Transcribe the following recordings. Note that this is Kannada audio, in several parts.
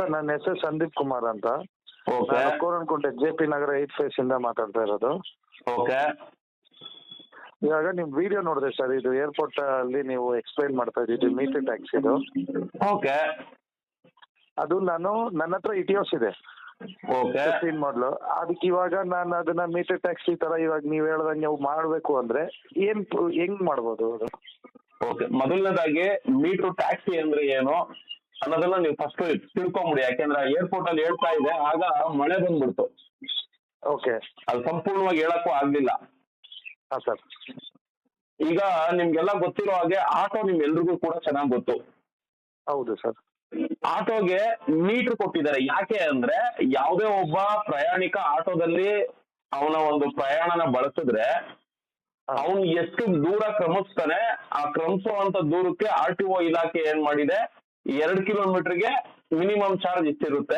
ಸರ್ ನನ್ನ ಹೆಸರು ಸಂದೀಪ್ ಕುಮಾರ್ ಅಂತ. Okay. Korankunte J P Nagar eighth phase ಇಂದ ಮಾತಾಡ್ತಾ ಇರೋದು. ಓಕೆ. ಇವಾಗ ನಿಮ್ ವಿಡಿಯೋ ನೋಡಿದೆ ಸರ್ ಇದು ಏರ್ಪೋರ್ಟ್ ಅಲ್ಲಿ ನೀವು ಎಕ್ಸ್ಪ್ಲೈನ್ ಮಾಡ್ತಾ ಇದ್ದೀವಿ ಮೀಟರ್ ಟ್ಯಾಕ್ಸ್ ಇದು. ಓಕೆ. ಅದು ನಾನು ನನ್ನ ಹತ್ರ ಇಟಿಯೋಸ್ ಇದೆ. ಓಕೆ. ಫಿಫ್ಟೀನ್ ಮಾಡಲು ಅದಕ್ಕೆ ಇವಾಗ ನಾನು ಅದನ್ನ ಮೀಟರ್ ಟ್ಯಾಕ್ಸ್ ಈ ತರ ಇವಾಗ ನೀವು ಹೇಳ್ದಂಗೆ ನೀವು ಮಾಡಬೇಕು ಅಂದ್ರೆ ಏನ್ ಹೆಂಗ್ ಮಾಡ್ಬೋದು ಅದು? ಓಕೆ. ಮೊದಲನೇದಾಗಿ ಮೀಟರ್ ಟ್ಯಾಕ್ಸಿ ಅಂದ್ರೆ ಏನು? ಅನ್ನೋದನ್ನ ನೀವು ಫಸ್ಟ್ ತಿಳ್ಕೊಂಬಿಡಿ. ಯಾಕೆಂದ್ರೆ ಏರ್ಪೋರ್ಟ್ ಅಲ್ಲಿ ಹೇಳ್ತಾ ಇದೆ ಆಗ ಮಳೆ ಬಂದ್ಬಿಡ್ತು. ಓಕೆ ಅದು ಸಂಪೂರ್ಣವಾಗಿ ಹೇಳಕ್ಕೂ ಆಗ್ಲಿಲ್ಲ. ಹಾ ಸರ್ ಈಗ ನಿಮ್ಗೆಲ್ಲ ಗೊತ್ತಿರೋ ಹಾಗೆ ಆಟೋ ನಿಮ್ ಎಲ್ರಿಗೂ ಕೂಡ ಚೆನ್ನಾಗಿ ಗೊತ್ತು. ಹೌದು ಸರ್ ಆಟೋಗೆ ಮೀಟರ್ ಕೊಟ್ಟಿದ್ದಾರೆ. ಯಾಕೆ ಅಂದ್ರೆ ಯಾವುದೇ ಒಬ್ಬ ಪ್ರಯಾಣಿಕ ಆಟೋದಲ್ಲಿ ಅವನ ಒಂದು ಪ್ರಯಾಣನ ಬಳಸಿದ್ರೆ ಅವನು ಎಷ್ಟು ದೂರ ಕ್ರಮಿಸ್ತಾನೆ ಆ ಕ್ರಮಿಸುವಂತ ದೂರಕ್ಕೆ ಆರ್ ಟಿ ಒ ಇಲಾಖೆ ಏನ್ ಮಾಡಿದೆ? ಎರಡು ಕಿಲೋಮೀಟರ್ಗೆ ಮಿನಿಮಮ್ ಚಾರ್ಜ್ ಇಷ್ಟಿರುತ್ತೆ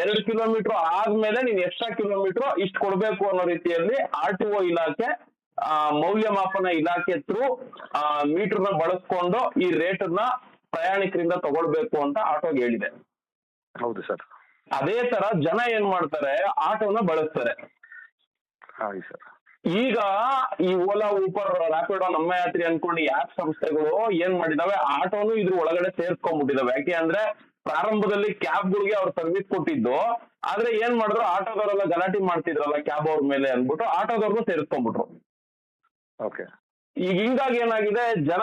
ಎರಡ್ ಕಿಲೋಮೀಟರ್ ಆದ್ಮೇಲೆ ನೀನ್ ಎಕ್ಸ್ಟ್ರಾ ಕಿಲೋಮೀಟರ್ ಇಷ್ಟು ಕೊಡ್ಬೇಕು ಅನ್ನೋ ರೀತಿಯಲ್ಲಿ ಆರ್ ಟಿ ಒ ಇಲಾಖೆ ಮೌಲ್ಯಮಾಪನ ಇಲಾಖೆ ಥ್ರೂ ಮೀಟರ್ನ ಬಳಸ್ಕೊಂಡು ಈ ರೇಟ್ನ ಪ್ರಯಾಣಿಕರಿಂದ ತಗೊಳ್ಬೇಕು ಅಂತ ಆಟೋಗೆ ಹೇಳಿದೆ. ಹೌದು ಸರ್. ಅದೇ ತರ ಜನ ಏನ್ ಮಾಡ್ತಾರೆ ಆಟೋನ ಬಳಸ್ತಾರೆ. ಸರ್. ಈಗ ಈ ಓಲಾ ಊಬರ್ ರಾಪಿಡೋ ನಮ್ಮ ಯಾತ್ರಿ ಅನ್ಕೊಂಡು ಆಪ್ ಸಂಸ್ಥೆಗಳು ಏನ್ ಮಾಡಿದಾವೆ? ಆಟೋನು ಇದ್ರ ಒಳಗಡೆ ಸೇರ್ಸ್ಕೊಂಡ್ಬಿಟ್ಟಿದಾವೆ ಯಾಕೆ ಅಂದ್ರೆ ಪ್ರಾರಂಭದಲ್ಲಿ ಕ್ಯಾಬ್ ಗಳಿಗೆ ಅವ್ರು ಸರ್ವಿಸ್ ಕೊಟ್ಟಿದ್ದು. ಆದ್ರೆ ಏನ್ ಮಾಡಿದ್ರು? ಆಟೋದವರೆಲ್ಲ ಗಲಾಟೆ ಮಾಡ್ತಿದ್ರಲ್ಲ ಕ್ಯಾಬ್ ಅವ್ರ ಮೇಲೆ ಅನ್ಬಿಟ್ಟು ಆಟೋದವ್ರಿಗೂ ಸೇರಿಸ್ಕೊಂಡ್ಬಿಟ್ರು ಓಕೆ. ಈಗ ಹಿಂಗಾಗಿ ಏನಾಗಿದೆ? ಜನ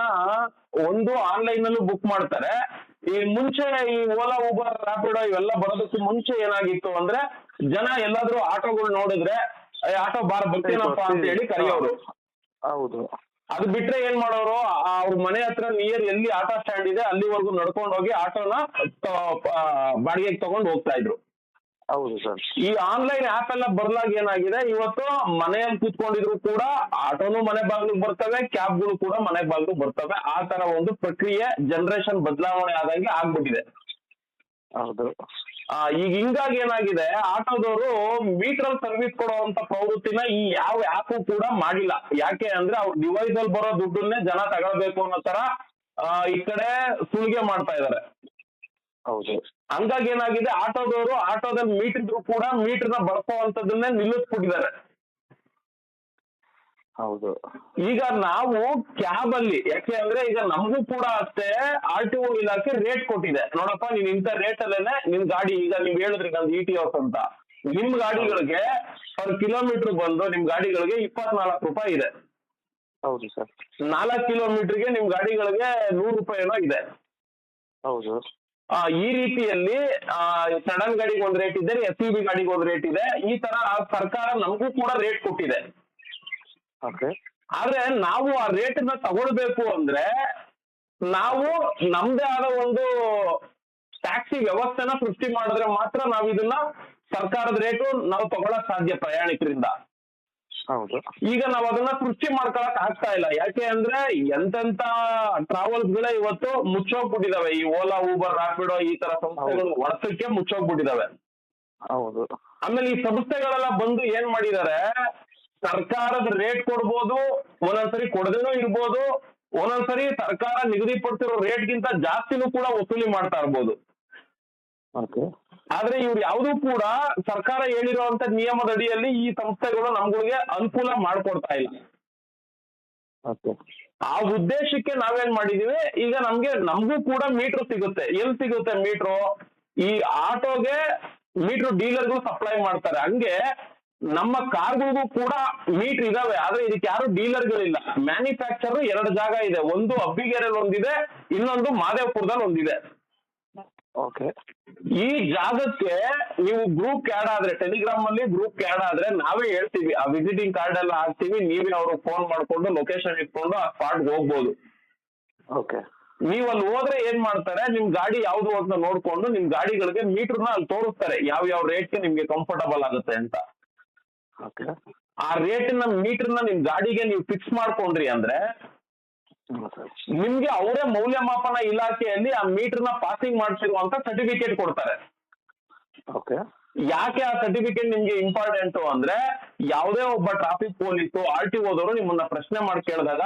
ಒಂದು ಆನ್ಲೈನ್ ನಲ್ಲೂ ಬುಕ್ ಮಾಡ್ತಾರೆ. ಈ ಮುಂಚೆ ಈ ಓಲಾ ಊಬರ್ ರಾಪಿಡೋ ಇವೆಲ್ಲ ಬರೋದಕ್ಕೂ ಮುಂಚೆ ಏನಾಗಿತ್ತು ಅಂದ್ರೆ ಜನ ಎಲ್ಲಾದ್ರೂ ಆಟೋಗಳು ನೋಡಿದ್ರೆ "ಏ, ಆಟೋ ಬಾರ್ ಬರ್ತೀನಪ್ಪ ಅಂತ ಹೇಳಿ ಕರೆಯೋರು. ಹೌದು. ಅದು ಬಿಟ್ರೆ ಏನ್ ಮಾಡೋರು ಅವ್ರ ಮನೆ ಹತ್ರ ನಿಯರ್ ಎಲ್ಲಿ ಆಟೋ ಸ್ಟ್ಯಾಂಡ್ ಇದೆ ಅಲ್ಲಿವರೆಗೂ ನಡ್ಕೊಂಡು ಹೋಗಿ ಆಟೋನ ಬಾಡಿಗೆಗೆ ತಗೊಂಡು ಹೋಗ್ತಾ ಇದ್ರು. ಹೌದು ಸರ್. ಈ ಆನ್ಲೈನ್ ಆಪ್ ಎಲ್ಲ ಬರ್ಲಾಗ ಏನಾಗಿದೆ ಇವತ್ತು ಮನೆಯಲ್ಲಿ ಕೂತ್ಕೊಂಡಿದ್ರು ಕೂಡ ಆಟೋನು ಮನೆ ಬಾಗ್ಲಿಗೆ ಬರ್ತವೆ ಕ್ಯಾಬ್ಗಳು ಕೂಡ ಮನೆ ಬಾಗ್ಲಿಗೆ ಬರ್ತವೆ. ಆ ತರ ಒಂದು ಪ್ರಕ್ರಿಯೆ ಜನರೇಷನ್ ಬದಲಾವಣೆ ಆದಂಗೆ ಆಗ್ಬಿಟ್ಟಿದೆ. ಹೌದು. ಆ, ಈಗ ಹಿಂಗಾಗಿ ಏನಾಗಿದೆ ಆಟೋದವರು ಮೀಟರ್ ಸರ್ವಿಸ್ ಕೊಡುವಂತ ಪ್ರವೃತ್ತಿನ ಈ ಯಾವ ಆ್ಯಪು ಕೂಡ ಮಾಡಿಲ್ಲ. ಯಾಕೆ ಅಂದ್ರೆ ಅವ್ರ ಡಿವೈಸ್ ಅಲ್ಲಿ ಬರೋ ದುಡ್ಡನ್ನೇ ಜನ ತಗೊಳ್ಬೇಕು ಅನ್ನೋ ತರ ಆ, ಈ ಕಡೆ ಸುಲಿಗೆ ಮಾಡ್ತಾ ಇದಾರೆ. ಹೌದು. ಹಂಗಾಗಿ ಏನಾಗಿದೆ ಆಟೋದವರು ಆಟೋದಲ್ಲಿ ಮೀಟರ್ ಕೂಡ ಮೀಟರ್ನ ಬಳಸುವಂತದನ್ನೇ ನಿಲ್ಲಿಸ್ಬಿಟ್ಟಿದ್ದಾರೆ. ಹೌದು. ಈಗ ನಾವು ಕ್ಯಾಬ್ ಅಲ್ಲಿ ಯಾಕೆ ಅಂದ್ರೆ ಈಗ ನಮಗೂ ಕೂಡ ಅಷ್ಟೇ ಆರ್ ಟಿ ಒ ಇಲಾಖೆ ರೇಟ್ ಕೊಟ್ಟಿದೆ. ನೋಡಪ್ಪ ನೀನ್ ಇಂಥ ರೇಟ್ ಅಲ್ಲೇನೆ ನಿಮ್ ಗಾಡಿ ಈಗ ನೀವ್ ಹೇಳಿದ್ರಿ ನಂದು ಇ ಟಿ ಆಫ್ ಅಂತ. ನಿಮ್ ಗಾಡಿಗಳಿಗೆ ಪರ್ ಕಿಲೋಮೀಟರ್ ಬಂದು ನಿಮ್ ಗಾಡಿಗಳಿಗೆ ಇಪ್ಪತ್ನಾಲ್ಕು ರೂಪಾಯಿ ಇದೆ. ಹೌದು ಸರ್. ನಾಲ್ಕು ಕಿಲೋಮೀಟರ್ಗೆ ನಿಮ್ ಗಾಡಿಗಳಿಗೆ ನೂರು ರೂಪಾಯಿನೋ ಇದೆ. ಹೌದು. ಆ, ಈ ರೀತಿಯಲ್ಲಿ ಸಡನ್ ಗಾಡಿಗೆ ಒಂದ್ ರೇಟ್ ಇದೆ ಎಸ್ ಯು ಬಿ ಗಾಡಿಗೆ ಒಂದ್ ರೇಟ್ ಇದೆ. ಈ ತರ ಸರ್ಕಾರ ನಮಗೂ ಕೂಡ ರೇಟ್ ಕೊಟ್ಟಿದೆ. ಓಕೆ ಆದ್ರೆ ನಾವು ಆ ರೇಟ್ನ ತಗೊಳ್ಬೇಕು ಅಂದ್ರೆ ನಾವು ನಮ್ದೇ ಆದ ಒಂದು ಟ್ಯಾಕ್ಸಿ ವ್ಯವಸ್ಥೆನ ಸೃಷ್ಟಿ ಮಾಡಿದ್ರೆ ಮಾತ್ರ ನಾವು ಇದನ್ನ ಸರ್ಕಾರದ ರೇಟು ನಾವು ತಗೊಳಕ್ ಸಾಧ್ಯ ಪ್ರಯಾಣಿಕರಿಂದ. ಹೌದು. ಈಗ ನಾವು ಅದನ್ನ ಸೃಷ್ಟಿ ಮಾಡ್ಕೊಳಕ್ ಆಗ್ತಾ ಇಲ್ಲ. ಯಾಕೆ ಅಂದ್ರೆ ಎಂತೆಂತ ಟ್ರಾವೆಲ್ಸ್ ಗಳೇ ಇವತ್ತು ಮುಚ್ಚೋಗ್ಬಿಟ್ಟಿದಾವೆ. ಈ ಓಲಾ ಊಬರ್ ರಾಪಿಡೋ ಈ ತರ ಸಂಸ್ಥೆಗಳು ವರ್ಷಕ್ಕೆ ಮುಚ್ಚೋಗ್ಬಿಟ್ಟಿದಾವೆ. ಹೌದು. ಆಮೇಲೆ ಈ ಸಂಸ್ಥೆಗಳೆಲ್ಲ ಬಂದು ಏನ್ ಮಾಡಿದ್ದಾರೆ ಸರ್ಕಾರದ ರೇಟ್ ಕೊಡ್ಬೋದು ಒಂದೊಂದ್ಸರಿ ಕೊಡದೇನೂ ಇರ್ಬೋದು ಒಂದೊಂದ್ಸರಿ ಸರ್ಕಾರ ನಿಗದಿಪಡಿಸಿರೋ ರೇಟ್ಗಿಂತ ಜಾಸ್ತಿನೂ ಕೂಡ ವಸೂಲಿ ಮಾಡ್ತಾ ಇರ್ಬೋದು. ಆದ್ರೆ ಇವ್ರು ಯಾವ್ದು ಕೂಡ ಸರ್ಕಾರ ಹೇಳಿರುವಂತ ನಿಯಮದ ಅಡಿಯಲ್ಲಿ ಈ ಸಂಸ್ಥೆಗಳು ನಮ್ಗಳಿಗೆ ಅನುಕೂಲ ಮಾಡ್ಕೊಡ್ತಾ ಇಲ್ಲ. ಆ ಉದ್ದೇಶಕ್ಕೆ ನಾವೇನ್ ಮಾಡಿದೀವಿ ಈಗ ನಮ್ಗೆ ನಮಗೂ ಕೂಡ ಮೀಟರ್ ಸಿಗುತ್ತೆ. ಎಲ್ಲಿ ಸಿಗುತ್ತೆ ಮೀಟ್ರು ಈ ಆಟೋಗೆ ಮೀಟರ್ ಡೀಲರ್ಗಳು ಸಪ್ಲೈ ಮಾಡ್ತಾರೆ. ಹಂಗೆ ನಮ್ಮ ಕಾರ್ಗಳಿಗೂ ಕೂಡ ಮೀಟರ್ ಇದಾವೆ ಆದ್ರೆ ಇದಕ್ಕೆ ಯಾರು ಡೀಲರ್ಗಳಿಲ್ಲ ಮ್ಯಾನುಫ್ಯಾಕ್ಚರ್ ಎರಡು ಜಾಗ ಇದೆ. ಒಂದು ಅಬ್ಬಿಗೆರೆಲ್ ಒಂದಿದೆ ಇನ್ನೊಂದು ಮಾದೇವಪುರದಲ್ಲಿ ಒಂದಿದೆ. ಓಕೆ ಈ ಜಾಗಕ್ಕೆ ನೀವು ಗ್ರೂಪ್ ಆಡ್ ಆದ್ರೆ ಟೆಲಿಗ್ರಾಮ್ ಅಲ್ಲಿ ಗ್ರೂಪ್ ಆಡ್ ಆದ್ರೆ ನಾವೇ ಹೇಳ್ತೀವಿ ಆ ವಿಸಿಟಿಂಗ್ ಕಾರ್ಡ್ ಎಲ್ಲ ಹಾಕ್ತೀವಿ ನೀವೇ ಅವ್ರಿಗೆ ಫೋನ್ ಮಾಡ್ಕೊಂಡು ಲೊಕೇಶನ್ ಇಟ್ಕೊಂಡು ಆ ಸ್ಪಾಟ್ಗೆ ಹೋಗ್ಬೋದು. ಓಕೆ ನೀವು ಅಲ್ಲಿ ಹೋದ್ರೆ ಏನ್ ಮಾಡ್ತಾರೆ ನಿಮ್ ಗಾಡಿ ಯಾವ್ದು ಅಂತ ನೋಡ್ಕೊಂಡು ನಿಮ್ ಗಾಡಿಗಳಿಗೆ ಮೀಟರ್ನ ಅಲ್ಲಿ ತೋರಿಸ್ತಾರೆ ಯಾವ ಯಾವ ರೇಟ್ಗೆ ನಿಮ್ಗೆ ಕಂಫರ್ಟಬಲ್ ಆಗುತ್ತೆ ಅಂತ. ಓಕೆ ಆ ರೇಟಿನ ನ ನಿಮ್ ಗಾಡಿಗೆ ನೀವು ಫಿಕ್ಸ್ ಮಾಡ್ಕೊಂಡ್ರಿ ಅಂದ್ರೆ ನಿಮ್ಗೆ ಅವರೇ ಮೌಲ್ಯಮಾಪನ ಇಲಾಖೆಯಲ್ಲಿ ಆ ಮೀಟರ್ನ ಪಾಸಿಂಗ್ ಮಾಡಿಸಿರುವಂತ ಸರ್ಟಿಫಿಕೇಟ್ ಕೊಡ್ತಾರೆ. ಓಕೆ ಯಾಕೆ ಆ ಸರ್ಟಿಫಿಕೇಟ್ ನಿಮ್ಗೆ ಇಂಪಾರ್ಟೆಂಟ್ ಅಂದ್ರೆ ಯಾವುದೇ ಒಬ್ಬ ಟ್ರಾಫಿಕ್ ಪೊಲೀಸು ಆರ್ ಟಿ ಓದವರು ನಿಮ್ಮನ್ನ ಪ್ರಶ್ನೆ ಮಾಡಿ ಕೇಳಿದಾಗ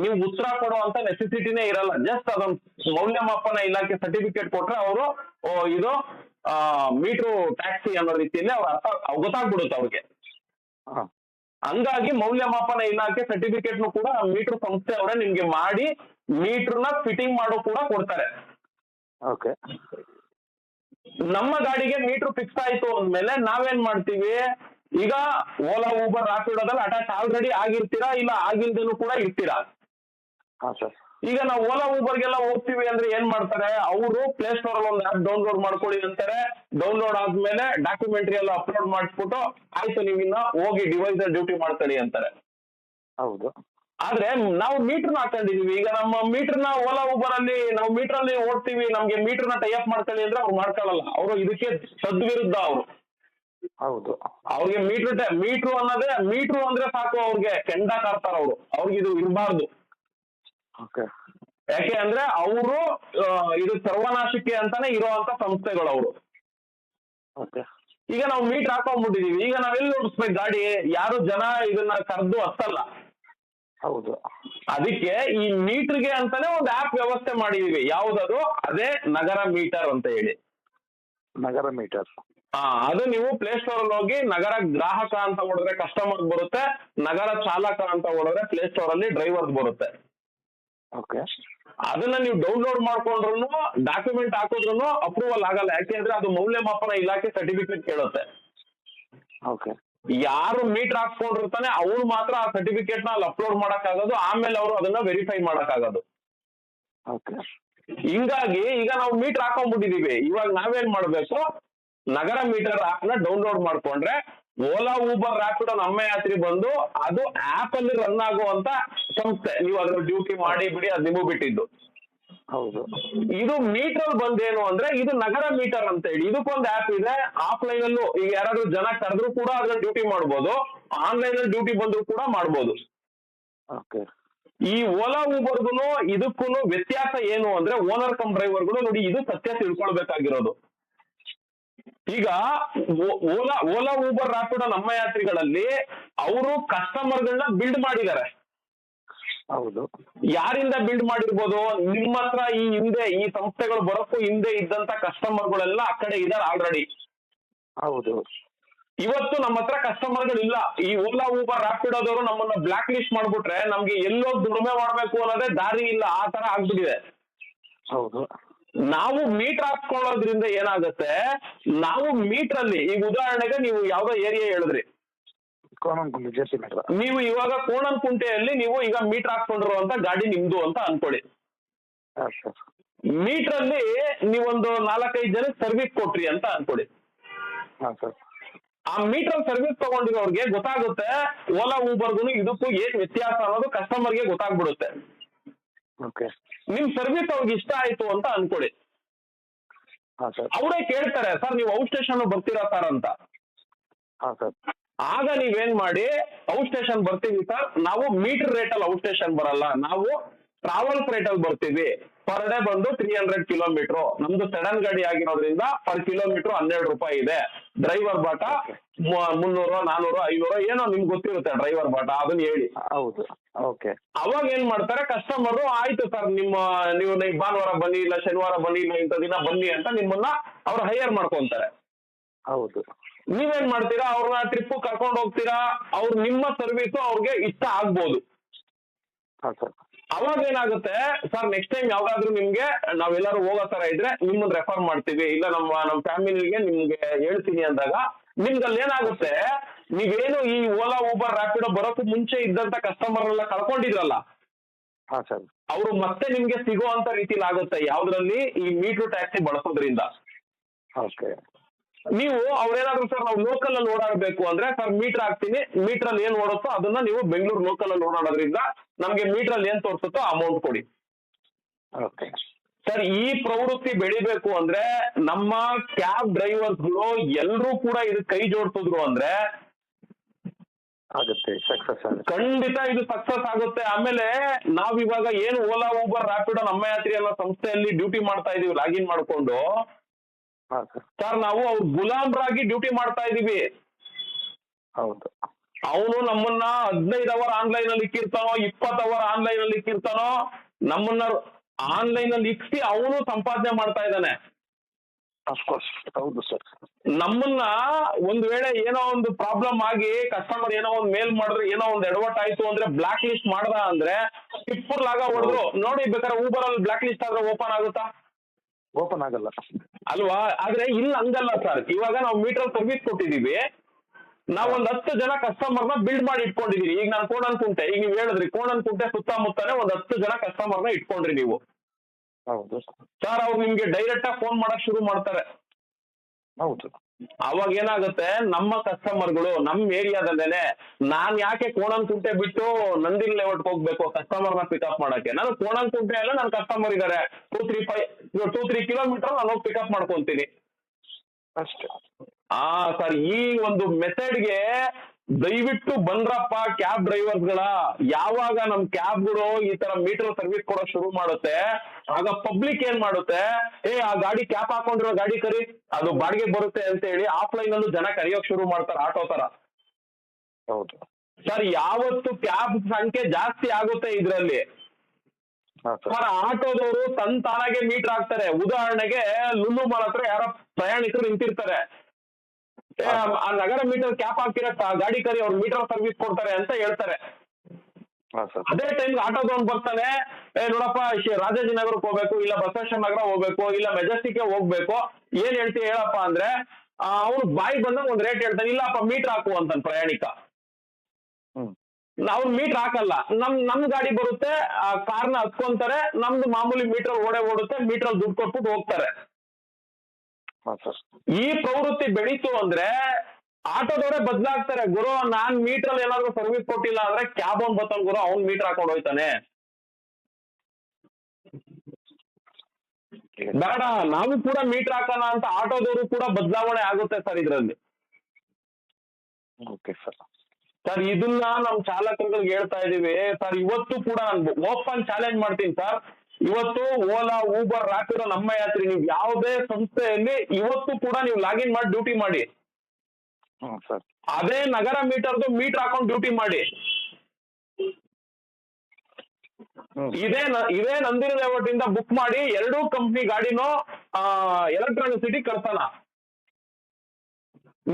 ನೀವು ಉತ್ತರ ಕೊಡುವಂತ ನೆಸೆಸಿಟಿನೇ ಇರಲ್ಲ. ಜಸ್ಟ್ ಅದೊಂದು ಮೌಲ್ಯಮಾಪನ ಇಲಾಖೆ ಸರ್ಟಿಫಿಕೇಟ್ ಕೊಟ್ರೆ ಅವರು ಇದು ಮೀಟ್ರು ಟ್ಯಾಕ್ಸಿ ಅನ್ನೋ ರೀತಿಯಲ್ಲಿ ಅವ್ರ ಅರ್ಥ ಗೊತ್ತಾಗ್ಬಿಡುತ್ತೆ ಅವ್ರಿಗೆ. ಹಂಗಾಗಿ ಮೌಲ್ಯಮಾಪನ ಇಲಾಖೆ ಸರ್ಟಿಫಿಕೇಟ್ ನು ಕೂಡ ಮೀಟರ್ ಸಂಸ್ಥೆ ಅವರೇ ನಿಮ್ಗೆ ಮಾಡಿ ಮೀಟರ್ನ ಫಿಟ್ಟಿಂಗ್ ಮಾಡೋ ಕೂಡ ಕೊಡ್ತಾರೆ. ಓಕೆ. ನಮ್ಮ ಗಾಡಿಗೆ ಮೀಟರ್ ಫಿಕ್ಸ್ ಆಯ್ತು ಅಂದ್ಮೇಲೆ ನಾವೇನ್ ಮಾಡ್ತೀವಿ? ಈಗ ಓಲಾ ಊಬರ್ ರಾಪಿಡೋದಲ್ಲಿ ಅಟ್ಯಾಚ್ ಆಲ್ರೆಡಿ ಆಗಿರ್ತೀರಾ ಇಲ್ಲ ಆಗಿಲ್ದೇನು ಕೂಡ ಇರ್ತೀರಾ? ಹಾ ಸರ್. ಈಗ ನಾವು ಓಲಾ ಊಬರ್ಗೆಲ್ಲ ಹೋಗ್ತೀವಿ ಅಂದ್ರೆ ಏನ್ ಮಾಡ್ತಾರೆ? ಅವರು ಪ್ಲೇ ಸ್ಟೋರ್ ಅಲ್ಲಿ ಒಂದು ಆಪ್ ಡೌನ್ಲೋಡ್ ಮಾಡ್ಕೊಳ್ಳಿ ಅಂತಾರೆ. ಡೌನ್ಲೋಡ್ ಆದ್ಮೇಲೆ ಡಾಕ್ಯುಮೆಂಟ್ರಿ ಎಲ್ಲ ಅಪ್ಲೋಡ್ ಮಾಡಿಸ್ಬಿಟ್ಟು ಆಯ್ತು ನೀವು ಇನ್ನ ಹೋಗಿ ಡಿವೈಸ್ ಡ್ಯೂಟಿ ಮಾಡ್ಕೊಳ್ಳಿ ಅಂತಾರೆ. ಹೌದು. ಆದ್ರೆ ನಾವು ಮೀಟರ್ನ ಹಾಕೊಂಡಿದೀವಿ. ಈಗ ನಮ್ಮ ಮೀಟರ್ನ ಓಲಾ ಊಬರ್ ಅಲ್ಲಿ ನಾವು ಮೀಟರ್ ಅಲ್ಲಿ ಓಡ್ತೀವಿ. ನಮ್ಗೆ ಮೀಟರ್ನ ಟೈಅಪ್ ಮಾಡ್ಕೊಳ್ಳಿ ಅಂದ್ರೆ ಅವ್ರು ಮಾಡ್ಕೊಳ್ಳಲ್ಲ. ಅವರು ಇದಕ್ಕೆ ತದ್ವಿರುದ್ಧ ಅವರು. ಹೌದು. ಅವ್ರಿಗೆ ಮೀಟರ್ ಮೀಟ್ರು ಅನ್ನೋದೇ ಮೀಟ್ರು ಅಂದ್ರೆ ಸಾಕು ಅವ್ರಿಗೆ. ಕೆಂಡ ಕಾರ್ತಾರ ಅವರು. ಅವ್ರಿಗೆ ಇದು ಇರಬಾರ್ದು. ಯಾಕೆ ಅಂದ್ರೆ ಅವರು ಇದು ಸರ್ವನಾಶಕ್ಕೆ ಅಂತಾನೆ ಇರುವಂತ ಸಂಸ್ಥೆಗಳು ಅವರು. ಓಕೆ ಈಗ ನಾವು ಮೀಟರ್ ಹಾಕೊಂಡ್ಬಿಟ್ಟಿದೀವಿ. ಈಗ ನಾವೆಲ್ಲಿ ಓಡಿಸ್ಬೇಕು ಗಾಡಿ? ಯಾರು ಜನ ಇದನ್ನ ಕರೆದು ಹತ್ತಲ್ಲ. ಹೌದು. ಅದಕ್ಕೆ ಈ ಮೀಟರ್ಗೆ ಅಂತಾನೆ ಒಂದು ಆಪ್ ವ್ಯವಸ್ಥೆ ಮಾಡಿದೀವಿ. ಯಾವ್ದದು? ಅದೇ ನಗರ ಮೀಟರ್ ಅಂತ ಹೇಳಿ. ನಗರ ಮೀಟರ್ ಆ ಅದು ನೀವು ಪ್ಲೇ ಸ್ಟೋರ್ ಅಲ್ಲಿ ಹೋಗಿ ನಗರ ಗ್ರಾಹಕ ಅಂತ ಹೊಡೆದ್ರೆ ಕಸ್ಟಮರ್ ಬರುತ್ತೆ. ನಗರ ಚಾಲಕ ಅಂತ ಹೊಡೆದ್ರೆ ಪ್ಲೇ ಸ್ಟೋರ್ ಅಲ್ಲಿ ಡ್ರೈವರ್ ಬರುತ್ತೆ. ಓಕೆ ಅದನ್ನ ನೀವು ಡೌನ್ಲೋಡ್ ಮಾಡ್ಕೊಂಡ್ರು ಡಾಕ್ಯುಮೆಂಟ್ ಹಾಕಿದ್ರು ಅಪ್ರೂವಲ್ ಆಗಲ್ಲ. ಯಾಕೆಂದ್ರೆ ಅದು ಮೌಲ್ಯಮಾಪನ ಇಲಾಖೆ ಸರ್ಟಿಫಿಕೇಟ್ ಕೇಳುತ್ತೆ. ಓಕೆ ಯಾರು ಮೀಟರ್ ಹಾಕ್ಸ್ಕೊಂಡಿರ್ತಾನೆ ಅವ್ರು ಮಾತ್ರ ಆ ಸರ್ಟಿಫಿಕೇಟ್ನ ಅಲ್ಲಿ ಅಪ್ಲೋಡ್ ಮಾಡಕ್ಕಾಗೋದು ಆಮೇಲೆ ಅವರು ಅದನ್ನ ವೆರಿಫೈ ಮಾಡಕ್ಕಾಗೋದು. ಓಕೆ ಹಿಂಗಾಗಿ ಈಗ ನಾವು ಮೀಟರ್ ಹಾಕೊಂಡ್ಬಿಟ್ಟಿದೀವಿ. ಇವಾಗ ನಾವೇನ್ ಮಾಡ್ಬೇಕು? ನಗರ ಮೀಟರ್ ಆಪ್ನ ಡೌನ್ಲೋಡ್ ಮಾಡ್ಕೊಂಡ್ರೆ ಓಲಾ ಊಬರ್ ರ್ಯಾಪಿಡೋ ನಮ್ಮ ಯಾತ್ರಿ ಬಂದು ಅದು ಆಪ್ ಅಲ್ಲಿ ರನ್ ಆಗುವಂತ ಸಂಸ್ಥೆ. ನೀವು ಅದ್ರ ಡ್ಯೂಟಿ ಮಾಡಿ ಬಿಡಿ ಅದು ನಿಮಗೂ ಬಿಟ್ಟಿದ್ದು. ಹೌದು. ಇದು ಮೀಟರ್ ಬಂದೇನು ಅಂದ್ರೆ ಇದು ನಗರ ಮೀಟರ್ ಅಂತ ಹೇಳಿ ಇದಕ್ಕೊಂದು ಆಪ್ ಇದೆ. ಆಫ್ಲೈನ್ ಅಲ್ಲೂ ಈಗ ಯಾರಾದ್ರೂ ಜನ ಕರೆದ್ರು ಕೂಡ ಅದ್ರ ಡ್ಯೂಟಿ ಮಾಡ್ಬೋದು. ಆನ್ಲೈನ್ ಅಲ್ಲಿ ಡ್ಯೂಟಿ ಬಂದ್ರು ಕೂಡ ಮಾಡ್ಬೋದು. ಓಕೆ. ಈ ಓಲಾ ಊಬರ್ಗುನು ಇದಕ್ಕೂ ವ್ಯತ್ಯಾಸ ಏನು ಅಂದ್ರೆ ಓನರ್ ಕಮ್ ಡ್ರೈವರ್ಗಳು ನೋಡಿ ಇದು ಸತ್ಯ ತಿಳ್ಕೊಳ್ಬೇಕಾಗಿರೋದು. ಈಗ ಓಲಾ ಓಲಾ ಊಬರ್ ರಾಪಿಡ್ ನಮ್ಮ ಯಾತ್ರಿಗಳಲ್ಲಿ ಅವರು ಕಸ್ಟಮರ್ ಗಳನ್ನ ಬಿಲ್ಡ್ ಮಾಡಿದ್ದಾರೆ. ಹೌದು. ಯಾರಿಂದ ಬಿಲ್ಡ್ ಮಾಡಿರ್ಬೋದು? ನಿಮ್ಮ ಹತ್ರ ಈ ಹಿಂದೆ ಈ ಸಂಸ್ಥೆಗಳು ಬರೋಕ್ಕೂ ಹಿಂದೆ ಇದ್ದಂತ ಕಸ್ಟಮರ್ಗಳೆಲ್ಲ ಆ ಕಡೆ ಇದಾರೆ ಆಲ್ರೆಡಿ ಹೌದು. ಇವತ್ತು ನಮ್ಮ ಹತ್ರ ಇಲ್ಲ ಈ ಓಲಾ ಊಬರ್ ರ್ಯಾಪಿಡೋದವರು ನಮ್ಮನ್ನ ಬ್ಲಾಕ್ ಲಿಸ್ಟ್ ಮಾಡ್ಬಿಟ್ರೆ ನಮ್ಗೆ ಎಲ್ಲೋ ದುಡಿಮೆ ಮಾಡ್ಬೇಕು ಅನ್ನೋದೇ ದಾರಿ ಇಲ್ಲ. ಆ ತರ ಆಗ್ಬಿಟ್ಟಿದೆ. ಹೌದು. ನಾವು ಮೀಟರ್ ಹಾಕ್ಕೊಳ್ಳೋದ್ರಿಂದ ಏನಾಗುತ್ತೆ? ನಾವು ಮೀಟರ್ ಅಲ್ಲಿ ಈಗ ಉದಾಹರಣೆಗೆ ನೀವು ಯಾವ್ದೋ ಏರಿಯಾ ಹೇಳಿದ್ರಿ. ಕೋಣಂಕುಂಟೆ ಮೀಟರ್ ನೀವು ಇವಾಗ ಕೋಣಂಕುಂಟೆಯಲ್ಲಿ ನೀವು ಈಗ ಮೀಟರ್ ಹಾಕೊಂಡಿರುವಂತ ಗಾಡಿ ನಿಮ್ದು ಅಂತ ಅನ್ಕೊಳ್ಳಿ. ಮೀಟರ್ ಅಲ್ಲಿ ನೀವೊಂದು ನಾಲ್ಕೈದು ಜನ ಸರ್ವಿಸ್ ಕೊಟ್ರಿ ಅಂತ ಅನ್ಕೊಳ್ಳಿ. ಹಾಂ ಸರ್ ಆ ಮೀಟರ್ ಸರ್ವಿಸ್ ತಗೊಂಡಿರೋರ್ಗೆ ಗೊತ್ತಾಗುತ್ತೆ ಓಲಾ ಊಬರ್ಗು ಇದಕ್ಕೂ ಏನ್ ವ್ಯತ್ಯಾಸ ಅನ್ನೋದು ಕಸ್ಟಮರ್ಗೆ ಗೊತ್ತಾಗ್ಬಿಡುತ್ತೆ. ಓಕೆ ನಿಮ್ ಸರ್ವಿಸ್ ಅವ್ರಿಗೆ ಇಷ್ಟ ಆಯ್ತು ಅಂತ ಅನ್ಕೊಳ್ಳಿ. ಹಾ ಸರ್ ಅವರೇ ಕೇಳ್ತಾರೆ ಸರ್ ನೀವು ಔಟ್ ಸ್ಟೇಷನ್ ಬರ್ತೀರಾ ಸರ್ ಅಂತ. ಹಾ ಸರ್ ಆಗ ನೀವೇನ್ ಮಾಡಿ ಔಟ್ ಸ್ಟೇಷನ್ ಬರ್ತೀವಿ ಸರ್ ನಾವು ಮೀಟರ್ ರೇಟ್ ಅಲ್ಲಿ ಔಟ್ ಸ್ಟೇಷನ್ ಬರಲ್ಲ. ನಾವು ಟ್ರಾವೆಲ್ಸ್ ಫ್ರೈಟ್ ಅಲ್ಲಿ ಬರ್ತೀವಿ ಪರ್ ಡೇ ಬಂದು ತ್ರೀ ಹಂಡ್ರೆಡ್ ಕಿಲೋಮೀಟರ್ ನಮ್ದು ಸಡನ್ ಗಾಡಿ ಆಗಿರೋದ್ರಿಂದ ಪರ್ ಕಿಲೋಮೀಟರ್ ಹನ್ನೆರಡು ರೂಪಾಯಿ ಇದೆ. ಡ್ರೈವರ್ ಬಾಟ ಮುನ್ನೂರು ನಾನೂರು ಐನೂರು ಏನೋ ನಿಮ್ಗೆ ಗೊತ್ತಿರುತ್ತೆ ಡ್ರೈವರ್ ಬಾಟ ಅದನ್ನ ಹೇಳಿ. ಹೌದು. ಓಕೆ ಅವಾಗ ಏನ್ ಮಾಡ್ತಾರೆ ಕಸ್ಟಮರ್ ಆಯ್ತು ಸರ್ ನಿಮ್ಮ ನೀವು ನೀವು ಭಾನುವಾರ ಬನ್ನಿ ಇಲ್ಲ ಶನಿವಾರ ಬನ್ನಿ ಇಲ್ಲ ಇಂಥ ದಿನ ಬನ್ನಿ ಅಂತ ನಿಮ್ಮನ್ನ ಅವ್ರು ಹೈಯರ್ ಮಾಡ್ಕೊಂತಾರೆ. ಹೌದು. ನೀವೇನ್ ಮಾಡ್ತೀರಾ ಅವ್ರನ್ನ ಟ್ರಿಪ್ ಕರ್ಕೊಂಡು ಹೋಗ್ತೀರಾ ಅವ್ರು ನಿಮ್ಮ ಸರ್ವಿಸ್ ಅವ್ರಿಗೆ ಇಷ್ಟ ಆಗ್ಬೋದು. ಹಾಂ ಸರ್ ಅವಾಗ ಏನಾಗುತ್ತೆ? ಸರ್ ನೆಕ್ಸ್ಟ್ ಟೈಮ್ ಯಾವ್ದಾದ್ರು ನಿಮ್ಗೆ ನಾವೆಲ್ಲರೂ ಹೋಗೋ ತರ ಇದ್ರೆ ನಿಮ್ಮನ್ನ ರೆಫರ್ ಮಾಡ್ತೀವಿ. ಇಲ್ಲ ನಮ್ಮ ನಮ್ಮ ಫ್ಯಾಮಿಲಿಗೆ ನಿಮ್ಗೆ ಹೇಳ್ತೀನಿ ಅಂದಾಗ ನಿಮ್ಗೆ ಅಲ್ಲಿ ಏನಾಗುತ್ತೆ? ನೀವೇನು ಈ ಓಲಾ ಊಬರ್ ರ್ಯಾಪಿಡೋ ಬರೋಕ್ಕೂ ಮುಂಚೆ ಇದ್ದಂತ ಕಸ್ಟಮರ್ ಎಲ್ಲ ಕಳ್ಕೊಂಡಿದ್ರಲ್ಲ ಹಾಂ ಸರ್ ಅವರು ಮತ್ತೆ ನಿಮ್ಗೆ ಸಿಗೋ ಅಂತ ರೀತಿಲಿ ಆಗುತ್ತೆ ಯಾವ್ದ್ರಲ್ಲಿ? ಈ ಮೀಟರ್ ಟ್ಯಾಕ್ಸಿ ಬಳಸೋದ್ರಿಂದ. ಓಕೆ ನೀವು ಅವ್ರೇನಾದ್ರು ಸರ್ ನಾವು ಲೋಕಲ್ ಅಲ್ಲಿ ಓಡಾಡಬೇಕು ಅಂದ್ರೆ ಸರ್ ಮೀಟರ್ ಹಾಕ್ತೀನಿ. ಮೀಟರ್ ಅಲ್ಲಿ ಏನ್ ಓಡುತ್ತೋ ಅದನ್ನ ನೀವು ಬೆಂಗಳೂರು ಲೋಕಲ್ ಅಲ್ಲಿ ಓಡಾಡೋದ್ರಿಂದ ನಮ್ಗೆ ಮೀಟರ್ ಅಲ್ಲಿ ಏನ್ ತೋರಿಸುತ್ತೋ ಅಮೌಂಟ್ ಕೊಡಿ. ಓಕೆ ಸರ್ ಈ ಪ್ರವೃತ್ತಿ ಬೆಳಿಬೇಕು ಅಂದ್ರೆ ನಮ್ಮ ಕ್ಯಾಬ್ ಡ್ರೈವರ್ಸ್ಗಳು ಎಲ್ಲರೂ ಕೂಡ ಇದಕ್ಕೆ ಕೈ ಜೋಡಿಸಿದ್ರು ಅಂದ್ರೆ ಆಗುತ್ತೆ ಸಕ್ಸಸ್ ಆಗುತ್ತೆ. ಖಂಡಿತ ಇದು ಸಕ್ಸಸ್ ಆಗುತ್ತೆ. ಆಮೇಲೆ ನಾವಿವಾಗ ಇವಾಗ ಏನು ಓಲಾ ಊಬರ್ ರ್ಯಾಪಿಡೋ ನಮ್ಮ ಯಾತ್ರಿ ಅನ್ನೋ ಸಂಸ್ಥೆಯಲ್ಲಿ ಡ್ಯೂಟಿ ಮಾಡ್ತಾ ಇದೀವಿ ಲಾಗಿನ್ ಮಾಡ್ಕೊಂಡು. ಸರ್ ನಾವು ಅವ್ರ ಗುಲಾಮ್ರಾಗಿ ಡ್ಯೂಟಿ ಮಾಡ್ತಾ ಇದೀವಿ ಹೌದು. ಅವನು ನಮ್ಮನ್ನ ಹದಿನೈದು ಅವರ್ ಆನ್ಲೈನ್ ಅಲ್ಲಿ ಇಕ್ಕಿರ್ತಾನೋ ಇಪ್ಪತ್ತು ಅವರ್ ಆನ್ಲೈನ್ ಅಲ್ಲಿ ಇಕ್ಕಿರ್ತಾನೋ ನಮ್ಮನ್ನ ಆನ್ಲೈನ್ ಅಲ್ಲಿ ಇಕ್ಸಿ ಅವನು ಸಂಪಾದನೆ ಮಾಡ್ತಾ ಇದ್ದಾನೆ. ಅಫ್ಕೋರ್ಸ್ ಹೌದು ಸರ್ ನಮ್ಮನ್ನ ಒಂದ್ ವೇಳೆ ಏನೋ ಒಂದು ಪ್ರಾಬ್ಲಮ್ ಆಗಿ ಕಸ್ಟಮರ್ ಏನೋ ಒಂದ್ ಮೇಲ್ ಮಾಡಿದ್ರೆ ಏನೋ ಒಂದ್ ಎಡವಟ್ ಆಯ್ತು ಅಂದ್ರೆ ಬ್ಲಾಕ್ ಲಿಸ್ಟ್ ಮಾಡ್ದ ಅಂದ್ರೆ ಟಿಪ್ಪರ್ ಲಾಗ ಹೊಡೆದ್ರು. ನೋಡಿ ಬೇಕಾದ್ರೆ ಊಬರ್ ಅಲ್ಲಿ ಬ್ಲಾಕ್ ಲಿಸ್ಟ್ ಆದ್ರೆ ಓಪನ್ ಆಗುತ್ತಾ? ಓಪನ್ ಆಗಲ್ಲ. ಅಲ್ವಾ? ಆದ್ರೆ ಇಲ್ಲ ಹಂಗಲ್ಲ ಸರ್ ಇವಾಗ ನಾವು ಮೀಟರ್ ಸರ್ವಿಸ್ ಕೊಟ್ಟಿದೀವಿ. ನಾವ್ ಒಂದ್ ಹತ್ತು ಜನ ಕಸ್ಟಮರ್ನ ಬಿಲ್ಡ್ ಮಾಡಿ ಇಟ್ಕೊಂಡಿದೀವಿ ಈಗ ನಾನು ಕೋಣನ್ ಕುಂಟೆ. ಈಗ ನೀವು ಹೇಳಿದ್ರಿ ಕೋಣನ್ ಕುಂಟೆ ಸುತ್ತಮುತ್ತಾನೆ ಒಂದ್ ಹತ್ತು ಜನ ಕಸ್ಟಮರ್ನ ಇಟ್ಕೊಂಡ್ರಿ ನೀವು. ಹೌದು ಸರ್ ಅವ್ರು ನಿಮ್ಗೆ ಡೈರೆಕ್ಟ್ ಆಗಿ ಫೋನ್ ಮಾಡಕ್ ಶುರು ಮಾಡ್ತಾರೆ. ಹೌದು. ಅವಾಗ ಏನಾಗುತ್ತೆ? ನಮ್ಮ ಕಸ್ಟಮರ್ಗಳು ನಮ್ಮ ಏರಿಯಾದಲ್ಲೇನೆ ನಾನ್ ಯಾಕೆ ಕೋಣನ್ ಕುಂಟೆ ಬಿಟ್ಟು ನಂದಿನ ಲೆವೆಟ್ ಹೋಗ್ಬೇಕು ಕಸ್ಟಮರ್ನ ಪಿಕಪ್ ಮಾಡಕ್ಕೆ? ನಾನು ಕೋಣನ್ ಕುಂಟೆ ಅಲ್ಲ ನನ್ ಕಸ್ಟಮರ್ ಇದಾರೆ. Two three five two three kilometer ನಾನು ಹೋಗಿ ಪಿಕಪ್ ಮಾಡ್ಕೊಂತೀನಿ. ಅಷ್ಟೇ. ಆ ಸರ್ ಈ ಒಂದು ಮೆಥಡ್ಗೆ ದಯವಿಟ್ಟು ಬಂದ್ರಪ್ಪ ಕ್ಯಾಬ್ ಡ್ರೈವರ್ಸ್ಗಳ. ಯಾವಾಗ ನಮ್ ಕ್ಯಾಬ್ಗಳು ಈ ತರ ಮೀಟರ್ ಸರ್ವಿಸ್ ಕೊಡೋ ಶುರು ಮಾಡುತ್ತೆ ಆಗ ಪಬ್ಲಿಕ್ ಏನ್ ಮಾಡುತ್ತೆ ಏ ಆ ಗಾಡಿ ಕ್ಯಾಪ್ ಹಾಕೊಂಡಿರೋ ಗಾಡಿ ಕರಿ ಅದು ಬಾಡಿಗೆ ಬರುತ್ತೆ ಅಂತ ಹೇಳಿ ಆಫ್ಲೈನ್ ಅಲ್ಲೂ ಜನ ಕರೆಯೋಕ್ ಶುರು ಮಾಡ್ತಾರೆ ಆಟೋ ತರ. ಹೌದು. ಸರ್ ಯಾವತ್ತು ಕ್ಯಾಬ್ ಸಂಖ್ಯೆ ಜಾಸ್ತಿ ಆಗುತ್ತೆ ಇದ್ರಲ್ಲಿ? ಸರ್. ಆಟೋದವರು ತನ್ ತಾನಾಗೆ ಮೀಟರ್ ಹಾಕ್ತಾರೆ. ಉದಾಹರಣೆಗೆ ಲುಲ್ಲು ಮಾಲ್ ಹತ್ರ ಯಾರೋ ಪ್ರಯಾಣಿಕರು ನಿಂತಿರ್ತಾರೆ. ಆ- ನಗರ ಮೀಟರ್ ಕ್ಯಾಪ್ ಹಾಕಿರತ್ತ ಗಾಡಿ ಕರಿ ಅವ್ರ ಮೀಟರ್ ಸರ್ವಿಸ್ ಕೊಡ್ತಾರೆ ಅಂತ ಹೇಳ್ತಾರೆ. ಅದೇ ಟೈಮ್ ಆಟೋದವ್ನು ಬರ್ತಾನೆ ಏ ನೋಡಪ್ಪ ರಾಜಾಜಿ ನಗರಕ್ಕೆ ಹೋಗ್ಬೇಕು ಇಲ್ಲ ಬಸವೇಶ್ವರ ನಗರ ಹೋಗ್ಬೇಕು ಇಲ್ಲ ಮೆಜೆಸ್ಟಿಕ್ ಹೋಗ್ಬೇಕು ಏನ್ ಹೇಳ್ತೀವಿ ಹೇಳಪ್ಪ ಅಂದ್ರೆ ಅವ್ನು ಬಾಯಿ ಬಂದಾಗ ಒಂದ್ ರೇಟ್ ಹೇಳ್ತಾನೆ ಇಲ್ಲಪ್ಪ ಮೀಟರ್ ಹಾಕು ಅಂತಾನೆ ಪ್ರಯಾಣಿಕ. ನಾವು ಮೀಟರ್ ಹಾಕಲ್ಲ. ನಮ್ ನಮ್ ಗಾಡಿ ಬರುತ್ತೆ ಆ ಕಾರ್ನ ಹತ್ಕೊಂತಾರೆ ನಮ್ದು ಮಾಮೂಲಿ ಮೀಟರ್ ಓಡೆ ಓಡುತ್ತೆ ಮೀಟರ್ ದುಡ್ಡು ಕೊಟ್ಬಿಟ್ಟು ಹೋಗ್ತಾರೆ. ಈ ಪ್ರವೃತ್ತಿ ಬೆಳೀತು ಅಂದ್ರೆ ಆಟೋದವರೇ ಬದಲಾಗ್ತಾರೆ. ಗುರು ನಾನ್ ಮೀಟರ್ ಅಲ್ಲಿ ಏನಾದ್ರು ಸರ್ವಿಸ್ ಕೊಟ್ಟಿಲ್ಲ ಅಂದ್ರೆ ಕ್ಯಾಬ್ ಅವ್ನ್ ಬರ್ತಾನೆ ಗುರು ಅವ್ನ್ ಮೀಟರ್ ಹಾಕೊಂಡು ಹೋಯ್ತಾನೆ. ಬೇಡ ನಾವು ಕೂಡ ಮೀಟರ್ ಹಾಕೋಣ ಅಂತ ಆಟೋದವರು ಕೂಡ ಬದಲಾವಣೆ ಆಗುತ್ತೆ ಸರ್ ಇದ್ರಲ್ಲಿ. ಓಕೆ ಸರ್ ಸರ್ ಇದನ್ನ ನಮ್ ಚಾಲಕರುಗಳಿಗೆ ಹೇಳ್ತಾ ಇದೀವಿ. ಸರ್ ಇವತ್ತು ಕೂಡ ನಾನು ಓಪನ್ ಚಾಲೆಂಜ್ ಮಾಡ್ತೀನಿ ಸರ್ ಇವತ್ತು ಓಲಾ ಊಬರ್ ರ್ಯಾಪಿಡೋ ನಮ್ಮ ಯಾತ್ರಿ. ನೀವು ಯಾವುದೇ ಸಂಸ್ಥೆಯಲ್ಲಿ ಇವತ್ತು ಕೂಡ ನೀವು ಲಾಗಿನ್ ಮಾಡಿ ಡ್ಯೂಟಿ ಮಾಡಿ. ಅದೇ ನಗರ ಮೀಟರ್ದು ಮೀಟರ್ ಹಾಕೊಂಡು ಡ್ಯೂಟಿ ಮಾಡಿ. ಇದೇ ಇದೇ ನಂದಿನ ಲೇಔಟ್ ಇಂದ ಬುಕ್ ಮಾಡಿ ಎರಡೂ ಕಂಪ್ನಿ ಗಾಡಿನೂ ಎಲೆಕ್ಟ್ರಾನಿಕ್ ಸಿಟಿ ಕಳ್ಸೋಣ.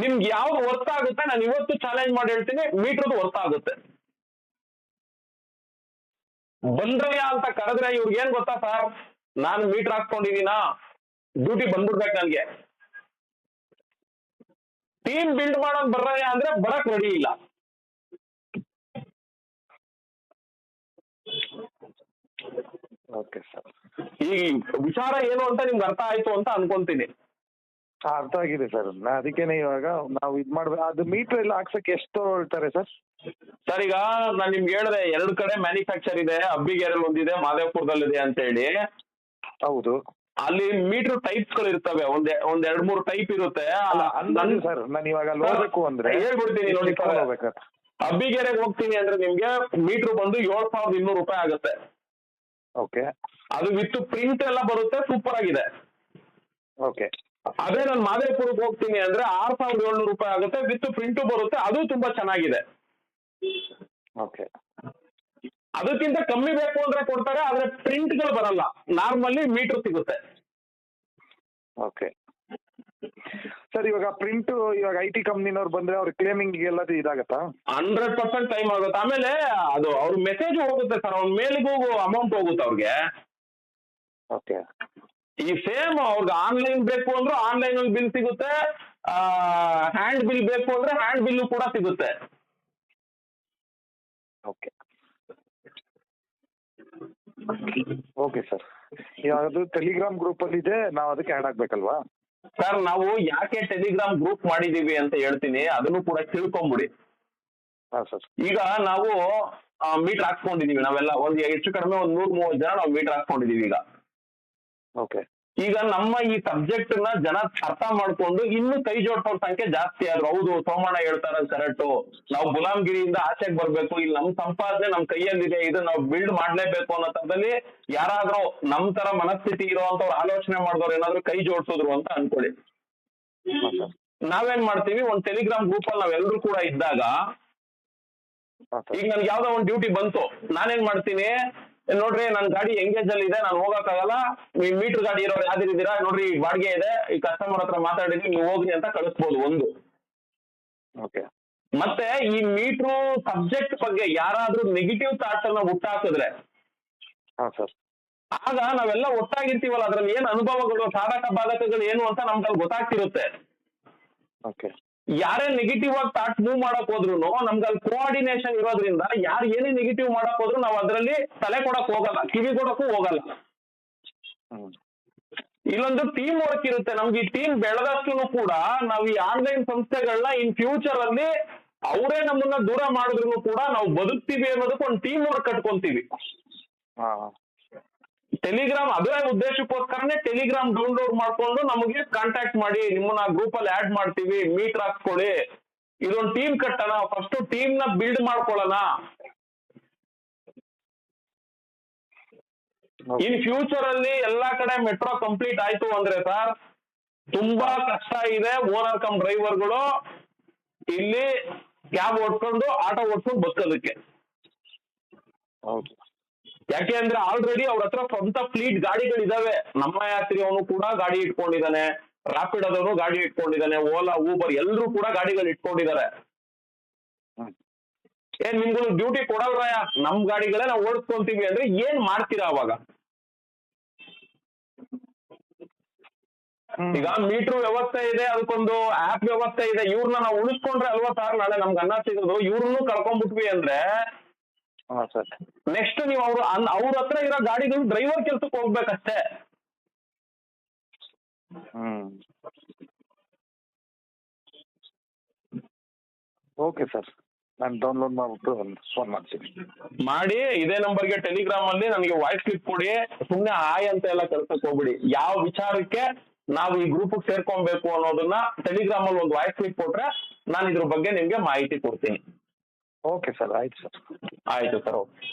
ನಿಮ್ಗೆ ಯಾವ್ದು ವರ್ತ್ ಆಗುತ್ತೆ ನಾನು ಇವತ್ತು ಚಾಲೆಂಜ್ ಮಾಡಿ ಹೇಳ್ತೀನಿ ಮೀಟರ್ದು ವರ್ತ್ ಆಗುತ್ತೆ. ಬಂದ್ರಯ್ಯ ಅಂತ ಕರೆದ್ರೆ ಇವ್ರಿಗೆ ಏನ್ ಗೊತ್ತಾ ಸರ್? ನಾನು ಮೀಟರ್ ಹಾಕೊಂಡಿದ್ದೀನಾ ಡ್ಯೂಟಿ ಬಂದ್ಬಿಡ್ಬೇಕು ನನ್ಗೆ. ಟೀಮ್ ಬಿಲ್ಡ್ ಮಾಡೋದ್ ಬರ್ರಯ್ಯ ಅಂದ್ರೆ ಬರಕ್ ರೆಡಿ ಇಲ್ಲ. ಓಕೆ ಸರ್ ಈ ವಿಚಾರ ಏನು ಅಂತ ನಿಮ್ಗೆ ಅರ್ಥ ಆಯ್ತು ಅಂತ ಅನ್ಕೊಂತೀನಿ. ಅರ್ಥ ಆಗಿದೆ ಸರ್. ನಾ ಅದಕ್ಕೇನೆ ಇವಾಗ ನಾವು ಇದು ಮಾಡ್ಬೇಕು ಅದು ಮೀಟರ್ ಎಲ್ಲ ಹಾಕ್ಸಕ್ ಎಷ್ಟು ಹೇಳ್ತಾರೆ ಸರ್. ಸರ್ ಈಗ ನಾನ್ ನಿಮ್ಗೆ ಹೇಳಿದೆ ಎರಡು ಕಡೆ ಮ್ಯಾನುಫ್ಯಾಕ್ಚರ್ ಇದೆ ಅಬ್ಬಿಗೆರೆಲ್ ಒಂದಿದೆ ಮಾದೇವಪುರದಲ್ಲಿದೆ ಅಂತ ಹೇಳಿ. ಹೌದು. ಅಲ್ಲಿ ಮೀಟರ್ ಟೈಪ್ಸ್ಗಳು ಇರ್ತವೆ ಒಂದ್ ಒಂದ್ ಎರಡ್ ಮೂರು ಟೈಪ್ ಇರುತ್ತೆ. ಅಲ್ಲ ಸರ್ ನಾನು ಇವಾಗ ಅಲ್ಲಿ ಹೋಗ್ಬೇಕು ಅಂದ್ರೆ ಹೇಳ್ಬಿಡ್ತೀನಿ ನೋಡಿ ಅಬ್ಬಿಗೆರೆಗೆ ಹೋಗ್ತೀನಿ ಅಂದ್ರೆ ನಿಮ್ಗೆ ಮೀಟರ್ ಬಂದು ಏಳು ಸಾವಿರದ ಇನ್ನೂರು ರೂಪಾಯಿ ಆಗುತ್ತೆ. ಓಕೆ. ಅದು ವಿತ್ ಪ್ರಿಂಟ್ ಎಲ್ಲ ಬರುತ್ತೆ ಸೂಪರ್ ಆಗಿದೆ. ಓಕೆ. ಅದೇ ನಾನು ಮಾದೇಪುರಕ್ಕೆ ಹೋಗ್ತೀನಿ ಅಂದ್ರೆ ಆರ್ ಸಾವಿರದ ಏಳ್ನೂರು ರೂಪಾಯಿ ಆಗುತ್ತೆ ವಿತ್ ಪ್ರಿಂಟು ಬರುತ್ತೆ ಅದು ತುಂಬಾ ಚೆನ್ನಾಗಿದೆ. ಓಕೆ. ಅದಕ್ಕಿಂತ ಕಮ್ಮಿ ಬೇಕು ಅಂದ್ರೆ ಕೊಡ್ತಾರೆ ಆದ್ರೆ ಪ್ರಿಂಟ್ಗಳು ಬರಲ್ಲ. ನಾರ್ಮಲಿ ಮೀಟರ್ ಸಿಗುತ್ತೆ. ಓಕೆ. ಸರ್ ಇವಾಗ ಪ್ರಿಂಟ್ ಇವಾಗ ಐ ಟಿ ಕಂಪ್ನಿನವ್ರು ಬಂದ್ರೆ ಅವ್ರ ಕ್ಲೇಮಿಂಗ್ ಎಲ್ಲ ಇದಾಗತ್ತಾ? ಹಂಡ್ರೆಡ್ ಪರ್ಸೆಂಟ್ ಟೈಮ್ ಆಗುತ್ತೆ. ಆಮೇಲೆ ಅದು ಅವ್ರ ಮೆಸೇಜ್ ಹೋಗುತ್ತೆ ಸರ್ ಅವ್ರ ಮೇಲ್ಗೂ ಅಮೌಂಟ್ ಹೋಗುತ್ತೆ ಅವ್ರಿಗೆ. ಓಕೆ. ಈ ಸೇಮ್ ಅವ್ರಿಗೆ ಆನ್ಲೈನ್ ಬೇಕು ಅಂದ್ರೆ ಆನ್ಲೈನ್ ಅಲ್ಲಿ ಬಿಲ್ ಸಿಗುತ್ತೆ. ಹ್ಯಾಂಡ್ ಬಿಲ್ ಬೇಕು ಅಂದ್ರೆ ಹ್ಯಾಂಡ್ ಬಿಲ್ ಕೂಡ ಸಿಗುತ್ತೆ. ಓಕೆ ಓಕೆ ಸರ್ ಯಾವ್ದು ಟೆಲಿಗ್ರಾಮ್ ಗ್ರೂಪ್ ಅಲ್ಲಿ ಇದೆ ನಾವು ಅದಕ್ಕೆ ಆ್ಯಡ್ ಆಗ್ಬೇಕಲ್ವಾ? ಸರ್ ನಾವು ಯಾಕೆ ಟೆಲಿಗ್ರಾಮ್ ಗ್ರೂಪ್ ಮಾಡಿದೀವಿ ಅಂತ ಹೇಳ್ತೀನಿ ಅದನ್ನು ಕೂಡ ತಿಳ್ಕೊಂಬಿಡಿ. ಹಾಂ ಸರ್ ಈಗ ನಾವು ಮೀಟರ್ ಹಾಕ್ಸ್ಕೊಂಡಿದೀವಿ ನಾವೆಲ್ಲ. ಒಂದು ಹೆಚ್ಚು ಕಡಿಮೆ ಒಂದು ನೂರ್ ಮೂವತ್ತು ಜನ ನಾವು ಮೀಟರ್ ಹಾಕ್ಸ್ಕೊಂಡಿದೀವಿ ಈಗ. ಓಕೆ ಈಗ ನಮ್ಮ ಈ ಸಬ್ಜೆಕ್ಟ್ನ ಜನ ಅರ್ಥ ಮಾಡ್ಕೊಂಡು ಇನ್ನು ಕೈ ಜೋಡ್ಸೋರ್ ಸಂಖ್ಯೆ ಜಾಸ್ತಿ ಆದ್ರು. ಹೌದು ಸೋಮಣ್ಣ ಹೇಳ್ತಾರ ಕರೆಕ್ಟ್ ನಾವು ಗುಲಾಮ್ಗಿರಿಯಿಂದ ಆಚೆಗೆ ಬರ್ಬೇಕು. ಇಲ್ಲಿ ನಮ್ ಸಂಪಾದನೆ ನಮ್ ಕೈಯಲ್ಲಿದೆ. ಇದು ನಾವು ಬಿಲ್ಡ್ ಮಾಡ್ಲೇಬೇಕು ಅನ್ನೋ ತರದಲ್ಲಿ ಯಾರಾದ್ರೂ ನಮ್ ತರ ಮನಸ್ಥಿತಿ ಇರುವಂತವ್ರು ಆಲೋಚನೆ ಮಾಡಿದವ್ರು ಏನಾದ್ರು ಕೈ ಜೋಡ್ಸಿದ್ರು ಅಂತ ಅನ್ಕೊಳ್ಳಿ. ನಾವೇನ್ ಮಾಡ್ತೀವಿ? ಒಂದ್ ಟೆಲಿಗ್ರಾಮ್ ಗ್ರೂಪ್ ಅಲ್ಲಿ ನಾವೆಲ್ಲರೂ ಕೂಡ ಇದ್ದಾಗ ಈಗ ನನ್ಗೆ ಯಾವ್ದೋ ಒಂದ್ ಡ್ಯೂಟಿ ಬಂತು. ನಾನೇನ್ ಮಾಡ್ತೀನಿ? ನೋಡ್ರಿ ನನ್ ಗಾಡಿ ಎಂಗೇಜ್ ಅಲ್ಲಿ ಇದೆ ನಾನು ಹೋಗಕ್ಕಾಗಲ್ಲ. ನೀವು ಮೀಟರ್ ಗಾಡಿ ಇರೋರು ಯಾವ್ದಿದ್ದೀರಾ ನೋಡ್ರಿ ಈ ಬಾಡಿಗೆ ಇದೆ. ಈ ಕಸ್ಟಮರ್ ಹತ್ರ ಮಾತಾಡಿದ್ವಿ ನೀವು ಹೋಗ್ರಿ ಅಂತ ಕಳಿಸ್ಬೋದು ಒಂದು. ಓಕೆ ಮತ್ತೆ ಈ ಮೀಟ್ರು ಸಬ್ಜೆಕ್ಟ್ ಬಗ್ಗೆ ಯಾರಾದ್ರೂ ನೆಗೆಟಿವ್ ಥಾಟ್ಸ್ ಅನ್ನ ಹುಟ್ಟಾಕಿದ್ರೆ ಹಾಂ ಸರ್ ಆಗ ನಾವೆಲ್ಲ ಒಟ್ಟಾಗಿರ್ತೀವಲ್ಲ ಅದ್ರಲ್ಲಿ ಏನ್ ಅನುಭವಗಳು ಸಾಧಕ ಬಾಧಕಗಳು ಏನು ಅಂತ ನಮ್ಗೆ ಗೊತ್ತಾಗ್ತಿರುತ್ತೆ. ಓಕೆ ಯಾರೇ ನೆಗೆಟಿವ್ ಆಗಿ ಥಾಟ್ ಮೂವ್ ಮಾಡಕ್ ಹೋದ್ರು ನಮ್ಗೆ ಅಲ್ಲಿ ಕೋಆರ್ಡಿನೇಷನ್ ಇರೋದ್ರಿಂದ ಯಾರು ಏನೇ ನೆಗೆಟಿವ್ ಮಾಡಕ್ ಹೋದ್ರು ನಾವು ಅದರಲ್ಲಿ ತಲೆ ಕೊಡಕ್ ಹೋಗಲ್ಲ, ಕಿವಿ ಕೊಡಕ್ಕೂ ಹೋಗಲ್ಲ. ಇಲ್ಲೊಂದು ಟೀಮ್ ವರ್ಕ್ ಇರುತ್ತೆ, ನಮ್ಗೆ ಈ ಟೀಮ್ ಬೆಳೆದಷ್ಟು ಕೂಡ ನಾವು ಈ ಆನ್ಲೈನ್ ಸಂಸ್ಥೆಗಳನ್ನ ಇನ್ ಫ್ಯೂಚರ್ ಅಲ್ಲಿ ಅವರೇ ನಮ್ಮನ್ನ ದೂರ ಮಾಡಿದ್ರು ಕೂಡ ನಾವು ಬದುಕ್ತೀವಿ ಅನ್ನೋದಕ್ಕೆ ಒಂದು ಟೀಮ್ ವರ್ಕ್ ಕಟ್ಕೊಂತೀವಿ ಟೆಲಿಗ್ರಾಮ್ ಅದೇ ಉದ್ದೇಶಕ್ಕೋಸ್ಕರನೇ ಟೆಲಿಗ್ರಾಮ್ ಡೌನ್ಲೋಡ್ ಮಾಡ್ಕೊಂಡು ನಮಗೆ ಕಾಂಟ್ಯಾಕ್ಟ್ ಮಾಡಿ ನಿಮ್ಮನ್ನ ಗ್ರೂಪ್ ಅಲ್ಲಿ ಆಡ್ ಮಾಡ್ತೀವಿ ಮೀಟ್ ಹಾಕ್ಸ್ಕೊಳ್ಳಿ. ಇದೊಂದು ಟೀಮ್ ಕಟ್ಟೋಣ ಫಸ್ಟ್ ಟೀಮ್ನ ಬಿಲ್ಡ್ ಮಾಡ್ಕೊಳ್ಳೋಣ. ಇನ್ ಫ್ಯೂಚರ್ ಅಲ್ಲಿ ಎಲ್ಲಾ ಕಡೆ ಮೆಟ್ರೋ ಕಂಪ್ಲೀಟ್ ಆಯ್ತು ಅಂದ್ರೆ ಸರ್ ತುಂಬಾ ಕಷ್ಟ ಇದೆ ಓನರ್ ಕಮ್ ಡ್ರೈವರ್ಗಳು ಇಲ್ಲಿ ಕ್ಯಾಬ್ ಓಡ್ಕೊಂಡು ಆಟೋ ಓಡ್ಕೊಂಡು ಬದುಕೋದಕ್ಕೆ ಹೌದು ಯಾಕೆ ಅಂದ್ರೆ ಆಲ್ರೆಡಿ ಅವ್ರ ಹತ್ರ ಸ್ವಂತ ಫ್ಲೀಟ್ ಗಾಡಿಗಳಿದಾವೆ. ನಮ್ಮ ಯಾತ್ರಿ ಅವನು ಕೂಡ ಗಾಡಿ ಇಟ್ಕೊಂಡಿದ್ದಾನೆ ರಾಪಿಡ್ ಅದವನು ಗಾಡಿ ಇಟ್ಕೊಂಡಿದ್ದಾನೆ ಓಲಾ ಊಬರ್ ಎಲ್ಲರೂ ಕೂಡ ಗಾಡಿಗಳು ಇಟ್ಕೊಂಡಿದ್ದಾರೆ ಏನ್ ನಿಮ್ಗಳು ಡ್ಯೂಟಿ ಕೊಡಲ್ರಯ ನಮ್ ಗಾಡಿಗಳೇ ನಾವು ಓಡಿಸ್ಕೊಂತೀವಿ ಅಂದ್ರೆ ಏನ್ ಮಾಡ್ತೀರಾ ಅವಾಗ? ಈಗ ಮೀಟರ್ ವ್ಯವಸ್ಥೆ ಇದೆ ಅದಕ್ಕೊಂದು ಆಪ್ ವ್ಯವಸ್ಥೆ ಇದೆ. ಇವ್ರನ್ನ ನಾವು ಉಳಿಸ್ಕೊಂಡ್ರೆ ಅಲ್ವಾ ಸರ್ ನಾಳೆ ನಮ್ಗೆ ಅನ್ನ ಸಿಗೋದು? ಇವ್ರನ್ನೂ ಕಳ್ಕೊಂಡ್ಬಿಟ್ವಿ ಅಂದ್ರೆ ಹಾಂ ಸರ್. ನೆಕ್ಸ್ಟ್ ನೀವು ಅವ್ರು ಅವ್ರ ಹತ್ರ ಇರೋ ಗಾಡಿಗಳು ಡ್ರೈವರ್ ಕೆಲ್ಸಕ್ಕೆ ಹೋಗ್ಬೇಕಷ್ಟೇ. ಹ್ಮ್. ಓಕೆ ಸರ್ ನಾನು ಡೌನ್ಲೋಡ್ ಮಾಡ್ಬಿಟ್ಟು ಫೋನ್ ಮಾಡ್ತೀನಿ. ಮಾಡಿ ಇದೇ ನಂಬರ್ಗೆ ಟೆಲಿಗ್ರಾಮ್ ಅಲ್ಲಿ ನನಗೆ ವಾಯ್ಸ್ ಕ್ಲಿಪ್ ಕೊಡಿ. ಸುಮ್ನೆ ಆಯ್ ಅಂತ ಎಲ್ಲ ಕೆಲ್ಸಕ್ಕೆ ಹೋಗ್ಬಿಡಿ. ಯಾವ ವಿಚಾರಕ್ಕೆ ನಾವು ಈ ಗ್ರೂಪ್ ಸೇರ್ಕೊಬೇಕು ಅನ್ನೋದನ್ನ ಟೆಲಿಗ್ರಾಮ್ ಅಲ್ಲಿ ಒಂದು ವಾಯ್ಸ್ ಕ್ಲಿಪ್ ಕೊಟ್ರೆ ನಾನು ಇದ್ರ ಬಗ್ಗೆ ನಿಮ್ಗೆ ಮಾಹಿತಿ ಕೊಡ್ತೀನಿ. ಓಕೆ ಸರ್ ಆಯ್ತು ಸರ್. ಆಯ್ತು ಸರ್ ಓಕೆ.